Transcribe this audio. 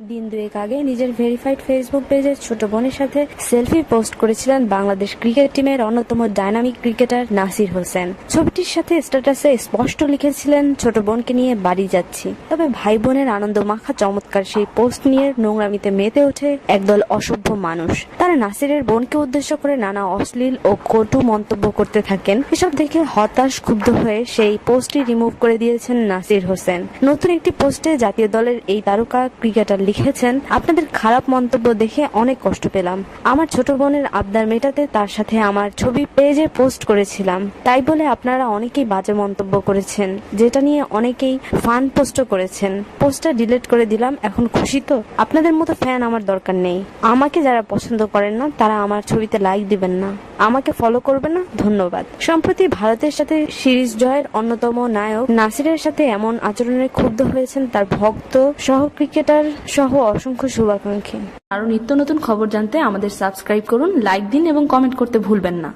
দিন দুয়েক আগে নিজের ভেরিফাইড ফেসবুক পেজে ছোট বোনের সাথে সেলফি পোস্ট করেছিলেন বাংলাদেশ ক্রিকেট টিমের অন্যতম ডাইনামিক ক্রিকেটার নাসির হোসেন। ছবিটির সাথে স্ট্যাটাসে স্পষ্ট লিখেছিলেন, ছোট বোনকে নিয়ে বাড়ি যাচ্ছি। তবে ভাই বোনের আনন্দ মাখা চমৎকার সেই পোস্ট নিয়ে নোংরামিতে মেতে ওঠে একদল অসভ্য মানুষ। তারা নাসিরের বোনকে উদ্দেশ্য করে নানা অশ্লীল ও কটু মন্তব্য করতে থাকেন। এসব দেখে হতাশ, ক্ষুব্ধ হয়ে সেই পোস্টটি রিমুভ করে দিয়েছেন নাসির হোসেন। নতুন একটি পোস্টে জাতীয় দলের এই তারকা ক্রিকেটার লিখেছেন, আপনাদের খারাপ মন্তব্য দেখে অনেক কষ্ট পেলাম। আমার ছোট বোনের আবদার মেটাতে তার সাথে আমার ছবি পেজে পোস্ট করেছিলাম। তাই বলে আপনারা অনেকেই বাজে মন্তব্য করেছেন, যেটা নিয়ে অনেকেই ফান পোস্টও করেছেন। পোস্টটা ডিলিট করে দিলাম, এখন খুশি তো? আপনাদের মতো ফ্যান আমার দরকার নেই। আমাকে যারা পছন্দ করেন না, তারা আমার ছবিতে লাইক দিবেন না। আমাকে ফলো করবে না? ধন্যবাদ। সম্প্রতি ভারতের সাথে সিরিজ জয়ের অন্যতম নায়ক নাসিরের সাথে এমন আচরণে ক্ষুব্ধ হয়েছেন তার ভক্ত সহ ক্রিকেটার সহ অসংখ্য শুভাকাঙ্ক্ষী। আরও নিত্য নতুন খবর জানতে আমাদের সাবস্ক্রাইব করুন, লাইক দিন এবং কমেন্ট করতে ভুলবেন না।